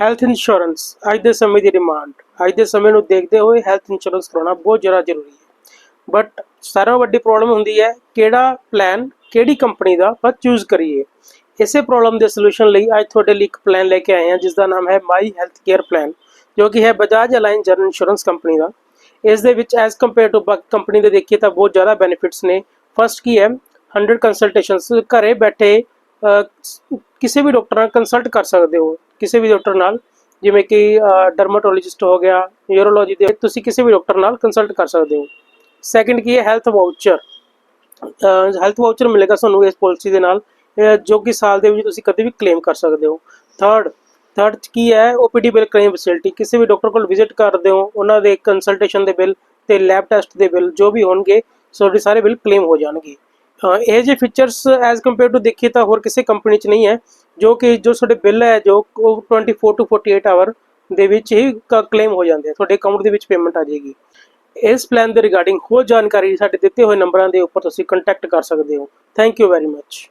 Health insurance ਅੱਜ ਦੇ ਸਮੇਂ ਦੀ ਡਿਮਾਂਡ ਅੱਜ ਦੇ ਸਮੇਂ ਨੂੰ ਦੇਖਦੇ ਹੋਏ ਹੈਲਥ ਇੰਸ਼ੋਰੈਂਸ ਕਰਾਉਣਾ ਬਹੁਤ ਜ਼ਿਆਦਾ ਜ਼ਰੂਰੀ ਹੈ। ਬਟ ਸਾਰਾ ਵੱਡੀ ਪ੍ਰੋਬਲਮ ਹੁੰਦੀ ਹੈ ਕਿਹੜਾ ਪਲਾਨ ਕਿਹੜੀ ਕੰਪਨੀ ਦਾ ਆਪਾਂ ਚੂਜ਼ ਕਰੀਏ। ਇਸੇ ਪ੍ਰੋਬਲਮ ਦੇ ਸੋਲੂਸ਼ਨ ਲਈ ਅੱਜ ਤੁਹਾਡੇ ਲਈ ਇੱਕ ਪਲਾਨ ਲੈ ਕੇ ਆਏ ਹਾਂ ਜਿਸ ਦਾ ਨਾਮ ਹੈ ਮਾਈ ਹੈਲਥ ਕੇਅਰ ਪਲਾਨ ਜੋ ਕਿ ਹੈ Bajaj Allianz general insurance company ਦਾ। ਇਸ ਦੇ ਵਿੱਚ ਐਸ ਕੰਪੇਅਰ ਟੂ ਬਾਕੀ ਕੰਪਨੀ ਦੇ ਦੇਖੀਏ ਤਾਂ ਬਹੁਤ ਜ਼ਿਆਦਾ ਬੈਨੀਫਿਟਸ ਨੇ। ਫਸਟ ਕੀ ਹੈ? 100 ਕੰਸਲਟੇਸ਼ਨਸ ਘਰੇ ਬੈਠੇ ਕਿਸੇ ਵੀ ਡਾਕਟਰ ਨਾਲ ਕੰਸਲਟ ਕਰ ਸਕਦੇ ਹੋ, ਕਿਸੇ ਵੀ ਡਾਕਟਰ ਨਾਲ, ਜਿਵੇਂ ਕਿ ਡਰਮਾਟੋਲੋਜਿਸਟ ਹੋ ਗਿਆ ਨਿਊਰੋਲੋਜੀ ਦੇ, ਤੁਸੀਂ ਕਿਸੇ ਵੀ ਡਾਕਟਰ ਨਾਲ ਕੰਸਲਟ ਕਰ ਸਕਦੇ ਹੋ। ਸੈਕੰਡ ਕੀ ਹੈ ਹੈਲਥ ਵਾਊਚਰ ਹੈਲਥ ਵਾਊਚਰ ਮਿਲੇਗਾ ਤੁਹਾਨੂੰ ਇਸ ਪਾਲਿਸੀ ਦੇ ਨਾਲ ਜੋ ਕਿ ਸਾਲ ਦੇ ਵਿੱਚ ਤੁਸੀਂ ਕਦੇ ਵੀ ਕਲੇਮ ਕਰ ਸਕਦੇ ਹੋ। ਥਰਡ ਥਰਡ ਕੀ ਹੈ ਓਪੀਡੀ ਬਿਲ ਕਲੇਮ ਫੈਸਿਲਿਟੀ ਕਿਸੇ ਵੀ ਡਾਕਟਰ ਕੋਲ ਵਿਜ਼ਿਟ ਕਰਦੇ ਹੋ ਉਹਨਾਂ ਦੇ ਕੰਸਲਟੇਸ਼ਨ ਦੇ ਬਿੱਲ ਤੇ ਲੈਬ ਟੈਸਟ ਦੇ ਬਿੱਲ ਜੋ ਵੀ ਹੋਣਗੇ, ਤੁਹਾਡੇ ਸਾਰੇ ਬਿੱਲ ਕਲੇਮ ਹੋ ਜਾਣਗੇ। ਇਹ ਜੇ ਫੀਚਰਸ ਐਜ਼ ਕੰਪੇਅਰ ਟੂ ਦੇਖੀਏ ਤਾਂ ਹੋਰ ਕਿਸੇ ਕੰਪਨੀ 'ਚ ਨਹੀਂ ਹੈ, ਜੋ ਕਿ ਜੋ ਤੁਹਾਡੇ ਬਿੱਲ ਹੈ, ਜੋ ਉਹ 24 ਟੂ 48 ਆਵਰ ਦੇ ਵਿੱਚ ਹੀ ਕਲੇਮ ਹੋ ਜਾਂਦੇ ਆ, ਤੁਹਾਡੇ ਅਕਾਊਂਟ ਦੇ ਵਿੱਚ ਪੇਮੈਂਟ ਆ ਜਾਏਗੀ। ਇਸ ਪਲਾਨ ਦੇ ਰਿਗਾਰਡਿੰਗ ਹੋਰ ਜਾਣਕਾਰੀ ਸਾਡੇ ਦਿੱਤੇ ਹੋਏ ਨੰਬਰਾਂ ਦੇ ਉੱਪਰ ਤੁਸੀਂ ਕੰਟੈਕਟ ਕਰ ਸਕਦੇ ਹੋ। Thank you very much